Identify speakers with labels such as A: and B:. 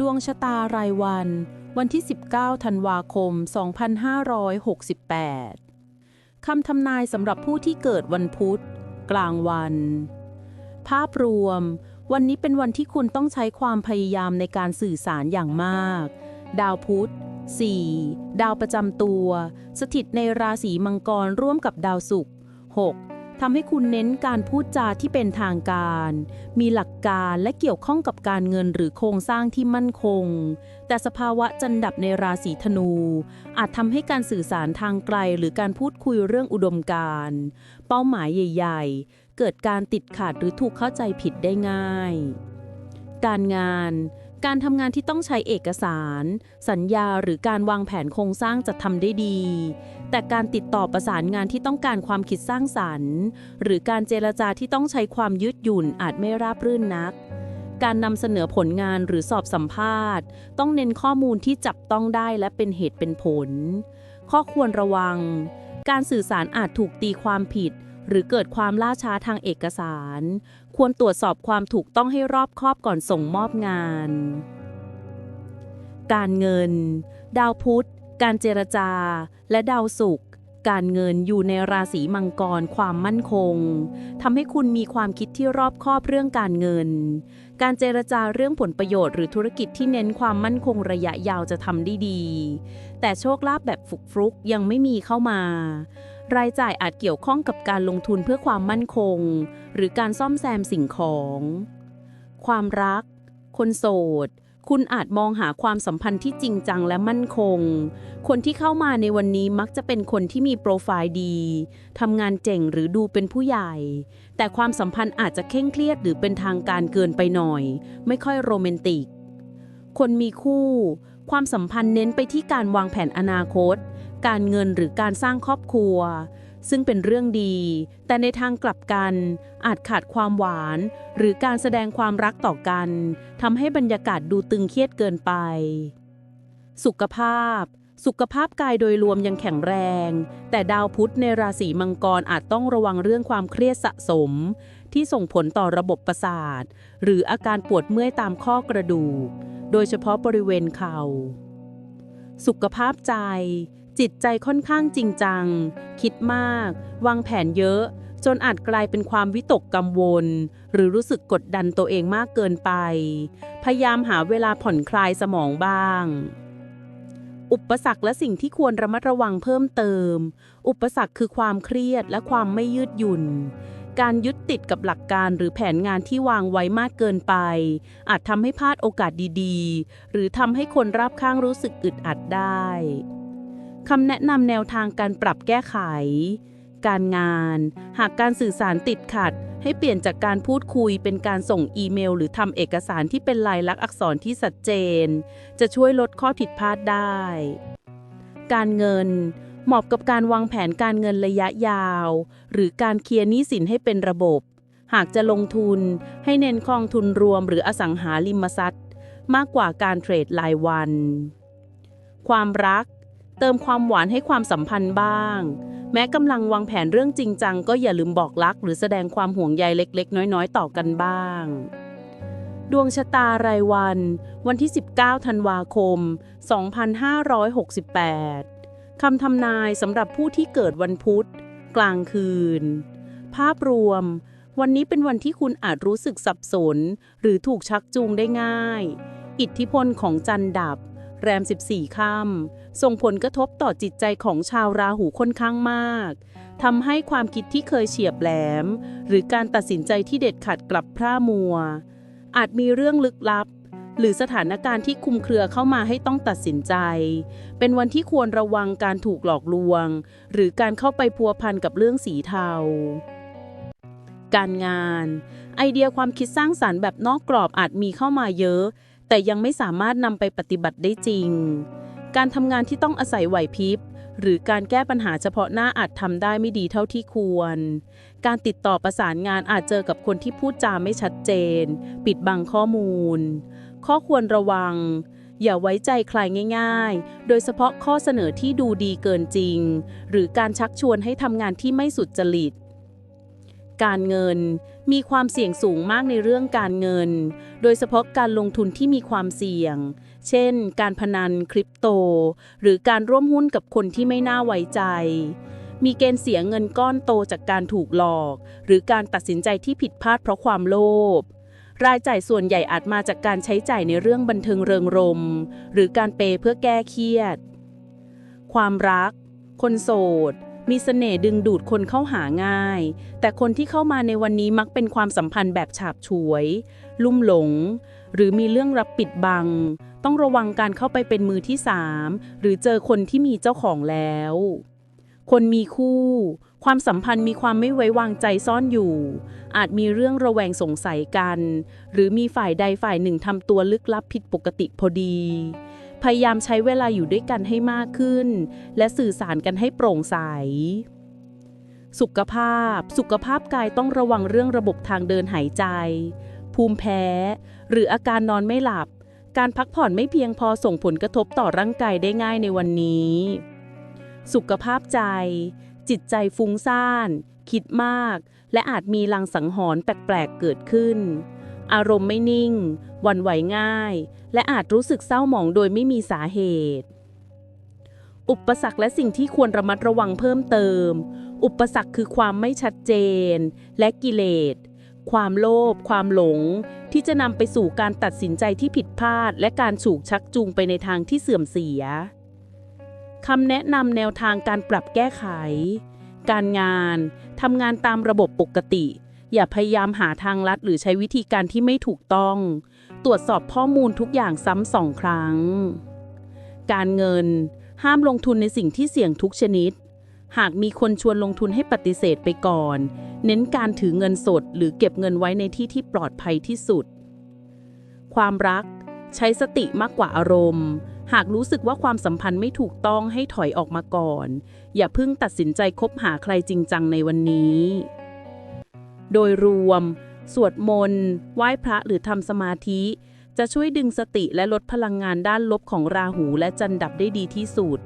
A: ดวงชะตารายวัน วันที่ 19 ธันวาคม 2568 คำทำนายสำหรับผู้ที่เกิดวันพุธ กลางวัน ภาพรวม วันนี้เป็นวันที่คุณต้องใช้ความพยายามในการสื่อสารอย่างมาก ดาวพุธ 4. ดาวประจำตัว สถิตในราศีมังกรร่วมกับดาวศุกร์ 6. ทำให้คุณเน้นการพูดจาที่เป็นทางการ มีหลักการและเกี่ยวข้องกับการเงินหรือโครงสร้างที่มั่นคง แต่สภาวะจันดับในราศีธนู อาจทำให้การสื่อสารทางไกลหรือการพูดคุยเรื่องอุดมการ เป้าหมายใหญ่ ๆ เกิดการติดขัดหรือถูกเข้าใจผิดได้ง่าย การงาน การทำงานที่ต้องใช้เอกสาร สัญญาหรือการวางแผนโครงสร้างจะทำได้ดี แต่การติดต่อประสานงานที่ต้องการความคิดสร้างสรรค์ หรือการเจรจาที่ต้องใช้ความยืดหยุ่นอาจไม่ราบรื่นนัก การนำเสนอผลงานหรือสอบสัมภาษณ์ ต้องเน้นข้อมูลที่จับต้องได้และเป็นเหตุเป็นผล ข้อควรระวัง การสื่อสารอาจถูกตีความผิด หรือเกิดความล่าช้าทางเอกสาร ควรตรวจสอบความถูกต้องให้รอบคอบก่อนส่งมอบงาน การเงิน ดาวพุธ การเจรจา และดาวศุกร์การเงินอยู่ในราศีมังกรความมั่นคงทำให้คุณมีความคิดที่รอบคอบเรื่องการเงิน การเจรจาเรื่องผลประโยชน์หรือธุรกิจที่เน้นความมั่นคงระยะยาวจะทำได้ดี แต่โชคลาภแบบฟุกฟลุกยังไม่มีเข้ามา รายจ่ายอาจเกี่ยวข้องกับการลงทุนเพื่อความมั่นคง หรือการซ่อมแซมสิ่งของ ความรัก คนโสด คุณอาจมองหาความสัมพันธ์ที่จริงจังและมั่นคง คนที่เข้ามาในวันนี้มักจะเป็นคนที่มีโปรไฟล์ดีทำงานเจ๋งหรือดูเป็นผู้ใหญ่ แต่ความสัมพันธ์อาจจะเคร่งเครียดหรือเป็นทางการเกินไปหน่อย ไม่ค่อยโรแมนติก คนมีคู่ ความสัมพันธ์เน้นไปที่การวางแผนอนาคต การเงินหรือการสร้างครอบครัว ซึ่งเป็นเรื่องดี แต่ในทางกลับกัน อาจขาดความหวาน หรือการแสดงความรักต่อกันทำให้บรรยากาศดูตึงเครียดเกินไป สุขภาพ สุขภาพกายโดยรวมยังแข็งแรง แต่ดาวพุธในราศีมังกรอาจต้องระวังเรื่องความเครียดสะสม ที่ส่งผลต่อระบบประสาท หรืออาการปวดเมื่อยตามข้อกระดูก โดยเฉพาะบริเวณเข่าสุขภาพใจ จิตใจค่อนข้างจริงจัง คิดมาก วางแผนเยอะ จนอาจกลายเป็นความวิตกกังวล หรือรู้สึกกดดันตัวเองมากเกินไป พยายามหาเวลาผ่อนคลายสมองบ้าง อุปสรรคและสิ่งที่ควรระมัดระวังเพิ่มเติม อุปสรรคคือความเครียดและความไม่ยืดหยุ่นการยึดติดกับหลักการหรือแผนงานที่วางไว้มากเกินไป อาจทำให้พลาดโอกาสดีๆ หรือทำให้คนรอบข้างรู้สึกอึดอัดได้ คำแนะนำแนวทางการปรับแก้ไข การงาน หากการสื่อสารติดขัด ให้เปลี่ยนจากการพูดคุยเป็นการส่งอีเมล หรือทำเอกสารที่เป็นลายลักษณ์อักษรที่ชัดเจน จะช่วยลดข้อผิดพลาดได้ การเงินเหมาะกับการวางแผนการเงินระยะยาว หรือการเคลียร์หนี้สินให้เป็นระบบ หากจะลงทุนให้เน้นกองทุนรวมหรืออสังหาริมทรัพย์ มากกว่าการเทรดรายวัน ความรัก เติมความหวานให้ความสัมพันธ์บ้าง แม้กำลังวางแผนเรื่องจริงจังก็อย่าลืมบอกรัก หรือแสดงความห่วงใยเล็ก ๆ น้อย ๆ ต่อกันบ้าง ดวงชะตารายวัน วันที่ 19 ธันวาคม 2568 คำทำนายสำหรับผู้ที่เกิดวันพุธ กลางคืน ภาพรวม วันนี้เป็นวันที่คุณอาจรู้สึกสับสน หรือถูกชักจูงได้ง่าย อิทธิพลของจันดับ แรม 14 ค่ำส่งผลกระทบต่อจิตใจของชาวราหูค่อนข้างมากทำให้ความคิดที่เคยเฉียบแหลม หรือการตัดสินใจที่เด็ดขาดกลับพร่ามัว อาจมีเรื่องลึกลับ หรือสถานการณ์ที่คุมเครือเข้ามาให้ต้องตัดสินใจ เป็นวันที่ควรระวังการถูกหลอกลวง หรือการเข้าไปพัวพันกับเรื่องสีเทาการงาน ไอเดียความคิดสร้างสารรค์แบบนอกกรอบอาจมีเข้ามาเยอะ แต่ยังไม่สามารถนำไปปฏิบัติได้จริง การทำงานที่ต้องอาศัยไหวพริบหรือการแก้ปัญหาเฉพาะหน้าอาจทำได้ไม่ดีเท่าที่ควร การติดต่อประสานงานอาจเจอกับคนที่พูดจาไม่ชัดเจน ปิดบังข้อมูล ข้อควรระวัง อย่าไว้ใจใครง่าย ๆ โดยเฉพาะข้อเสนอที่ดูดีเกินจริง หรือการชักชวนให้ทำงานที่ไม่สุดจริต การเงิน มีความเสี่ยงสูงมากในเรื่องการเงิน โดยเฉพาะการลงทุนที่มีความเสี่ยง เช่น การพนันคริปโต หรือการร่วมหุ้นกับคนที่ไม่น่าไว้ใจ มีเกณฑ์เสียเงินก้อนโตจากการถูกหลอก หรือการตัดสินใจที่ผิดพลาดเพราะความโลภรายจ่ายส่วนใหญ่อาจมาจากการใช้จ่ายในเรื่องบันเทิงเริงรม หรือการเปย์เพื่อแก้เครียด ความรัก คนโสด มีเสน่ห์ดึงดูดคนเข้าหาง่าย แต่คนที่เข้ามาในวันนี้มักเป็นความสัมพันธ์แบบฉาบฉวย ลุ่มหลง หรือมีเรื่องรับปิดบัง ต้องระวังการเข้าไปเป็นมือที่สามหรือเจอคนที่มีเจ้าของแล้ว คนมีคู่ ความสัมพันธ์มีความไม่ไว้วางใจซ่อนอยู่ อาจมีเรื่องระแวงสงสัยกัน หรือมีฝ่ายใดฝ่ายหนึ่งทำตัวลึกลับผิดปกติพอดี พยายามใช้เวลาอยู่ด้วยกันให้มากขึ้น และสื่อสารกันให้โปร่งใส สุขภาพ สุขภาพกายต้องระวังเรื่องระบบทางเดินหายใจ ภูมิแพ้ หรืออาการนอนไม่หลับ การพักผ่อนไม่เพียงพอส่งผลกระทบต่อร่างกายได้ง่ายในวันนี้ สุขภาพใจ จิตใจฟุ้งซ่าน คิดมาก และอาจมีลังสังหรณ์แปลกๆเกิดขึ้น อารมณ์ไม่นิ่งวันไหวง่าย และอาจรู้สึกเศร้าหมองโดยไม่มีสาเหตุ อุปสรรคและสิ่งที่ควรระมัดระวังเพิ่มเติม อุปสรรคคือความไม่ชัดเจน และกิเลส ความโลภ ความหลง ที่จะนำไปสู่การตัดสินใจที่ผิดพลาด และการฉูกชักจูงไปในทางที่เสื่อมเสียคำแนะนำแนวทางการปรับแก้ไข การงานทำงานตามระบบปกติ อย่าพยายามหาทางลัดหรือใช้วิธีการที่ไม่ถูกต้อง ตรวจสอบข้อมูลทุกอย่างซ้ำสองครั้ง การเงิน ห้ามลงทุนในสิ่งที่เสี่ยงทุกชนิด หากมีคนชวนลงทุนให้ปฏิเสธไปก่อน เน้นการถือเงินสด หรือเก็บเงินไว้ในที่ที่ปลอดภัยที่สุด ความรัก ใช้สติมากกว่าอารมณ์ หากรู้สึกว่าความสัมพันธ์ไม่ถูกต้องให้ถอยออกมาก่อน อย่าเพิ่งตัดสินใจคบหาใครจริงจังในวันนี้ โดยรวม สวดมนต์ ไหว้พระหรือทำสมาธิ จะช่วยดึงสติและลดพลังงานด้านลบของราหูและจันดับได้ดีที่สุด